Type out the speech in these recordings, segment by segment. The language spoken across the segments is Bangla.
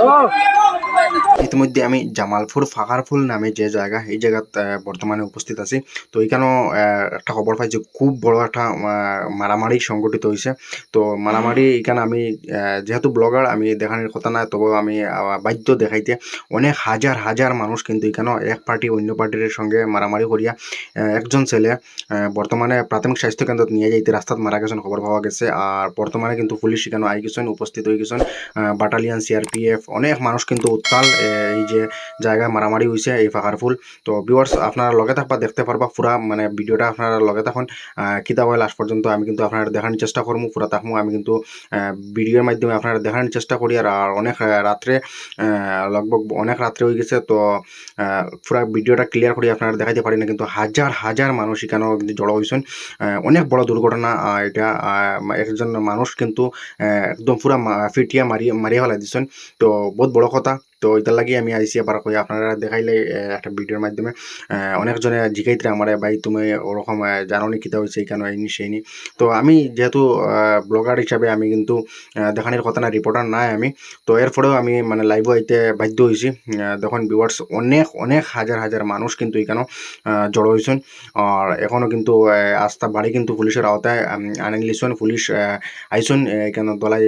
Oh! ইতিমধ্যে আমি জামালপুর ফাঁকারফুল নামে যে জায়গা, এই জায়গাত বর্তমানে উপস্থিত আছি। তো এখানেও একটা খবর পাই যে খুব বড় একটা মারামারি সংগঠিত হয়েছে। তো মারামারি এখানে আমি যেহেতু ব্লগার, আমি দেখানোর কথা না তবু আমি বাধ্য দেখাইতে অনেক হাজার হাজার মানুষ কিন্তু এখানেও এক পার্টি, অন্য পার্টির সঙ্গে মারামারি করিয়া একজন ছেলে বর্তমানে প্রাথমিক স্বাস্থ্য কেন্দ্রত নিয়ে যাইতে রাস্তাত মারা গেছেন, খবর পাওয়া গেছে। আর বর্তমানে কিন্তু পুলিশ এখানে আই গেছেন উপস্থিত হয়ে গেছেন বাটালিয়ান সিআরপিএফ অনেক মানুষ কিন্তু উত্তাল এ, এই যে জায়গা মারামারি হয়েছে এই ফাঁকারফুল তো ভিউয়ার্স আপনারা লগে থাকবা দেখতে পারবা পুরা মানে ভিডিওটা আপনারা লগে থাকুন। কিতা হয় লাস্ট পর্যন্ত আমি কিন্তু আপনারা দেখানোর চেষ্টা করব পুরা থাকব আমি কিন্তু ভিডিওর মাধ্যমে আপনারা দেখানোর চেষ্টা করি আর অনেক রাত্রে লগভগ অনেক রাত্রে হয়ে গেছে। তো পুরা ভিডিওটা ক্লিয়ার করে আপনারা দেখাইতে পারি না কিন্তু হাজার হাজার মানুষ এখানেও কিন্তু জড়ো হয়েছেন অনেক বড় দুর্ঘটনা এটা একজন মানুষ কিন্তু একদম পুরা ফিটিয়া মারি মারিয়া ফেলাই দিচ্ছেন তো বহুত বড় কথা। তো এটার লাগি আমি আইসি আবার কই আপনারা দেখাইলে একটা ভিডিওর মাধ্যমে। অনেকজনে জিগাইতে আমার ভাই তুমি ওরকম জানো নি কিতা হয়েছে কেন এইনি সেইনি তো আমি যেহেতু ব্লগার হিসাবে আমি কিন্তু দেখানোর কথা না রিপোর্টার নাই আমি। তো এরপরেও আমি মানে লাইভও আইতে বাধ্য হয়েছি দেখুন ভিউয়ার্স অনেক অনেক হাজার হাজার মানুষ কিন্তু এখানেও জড়ো হয়েছেন আর এখনও কিন্তু আস্থা বাড়ি কিন্তু পুলিশের আওতায় উম, আনে নিয়েছেন পুলিশ আইসন এখানে দলাই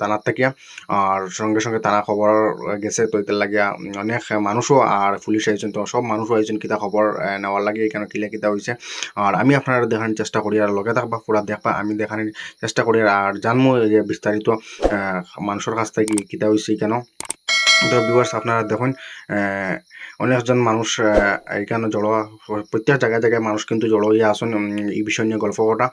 থানার থাকিয়া। আর সঙ্গে সঙ্গে থানা খবর গেছে, তো এটার লাগে অনেক মানুষও আর পুলিশ আইছেন, তো সব মানুষও আইছেন, কিতা খবর নেওয়ার লাগে এখানে কিলা কিতা হয়েছে আর আমি আপনারা দেখান চেষ্টা করি, আর লগে থাকবা, পুরা দেখবা আমি দেখান চেষ্টা করি, আর জানব যে বিস্তারিত মানুষের কাছ থেকে কিতা হয়েছে কেন? তো ভিউয়ার্স আপনারা দেখুন অনেকজন মানুষ এখানে জড়ো, প্রত্যেক জায়গায় জায়গায় মানুষ কিন্তু জড়ো হইয়া আসেন এই বিষয় নিয়ে গল্প করা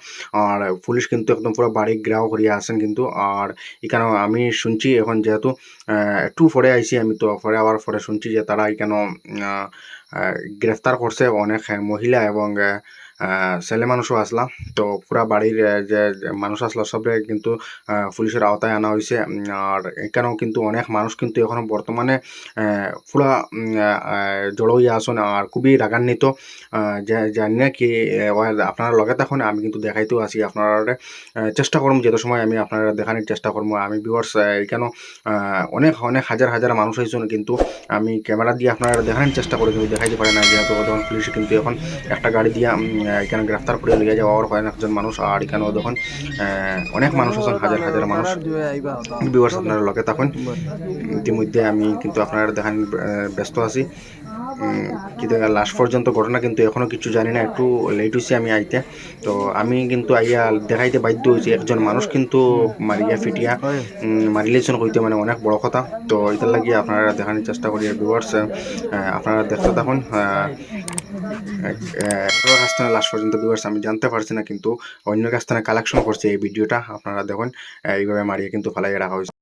আর পুলিশ কিন্তু একদম পুরো বাড়ি গ্রাহ করিয়া আসেন কিন্তু। আর এখানে আমি শুনছি এখন যেহেতু একটু পরে আইছি আমি তো, পরে আবার পরে শুনছি যে তারা এখানে গ্রেফতার করছে অনেক মহিলা এবং ছেলে মানুষও আসলা তো পুরা বাড়ির যে মানুষ আসলো, সবে কিন্তু পুলিশের আওতায় আনা হয়েছে আর এখানেও কিন্তু অনেক মানুষ কিন্তু এখনও বর্তমানে পুরা জড়ো হইয়া আসুন আর খুবই রাগান্বিত। জানি না কি আপনারা লগে তখন আমি কিন্তু দেখাইতেও আসি আপনারা চেষ্টা করব যত সময় আমি আপনারা দেখানোর চেষ্টা করব। আমি ভিউয়ার্স এখানে অনেক অনেক হাজার হাজার মানুষ হয়েছেন কিন্তু আমি ক্যামেরা দিয়ে আপনারা দেখানোর চেষ্টা করি কিন্তু দেখাইতে পারে না, যেহেতু পুলিশ কিন্তু এখন একটা গাড়ি দিয়ে এখানে গ্রেফতার করে লিয়ে যাওয়ার হয় একজন মানুষ, আর এখানেও দেখুন অনেক মানুষ আছেন, হাজার হাজার মানুষ। ভিউয়ার্স, আপনারা লগে থাকুন। ইতিমধ্যে আমি কিন্তু আপনারা দেখান ব্যস্ত আছি। কিন্তু লাস্ট পর্যন্ত ঘটনা কিন্তু এখনও কিছু জানি না, একটু লেট হয়েছে আমি আইতে। তো আমি কিন্তু আইয়া দেখাইতে বাধ্য হয়েছি একজন মানুষ কিন্তু মারিয়া ফিটিয়া মারিলেছেন হইতে মানে অনেক বড় কথা। তো এটার লাগিয়ে আপনারা দেখানোর চেষ্টা করি ভিউয়ার্স আপনারা দেখতে থাকুন থেকে লাস্ট পর্যন্ত ভিউয়ার্স আমি জানতে পারছি না, কিন্তু অন্য কাছ থেকে কালেকশন করছে এই ভিডিওটা। আপনারা দেখুন, এইভাবে মারিয়ে কিন্তু ফেলাই রাখা হয়েছে।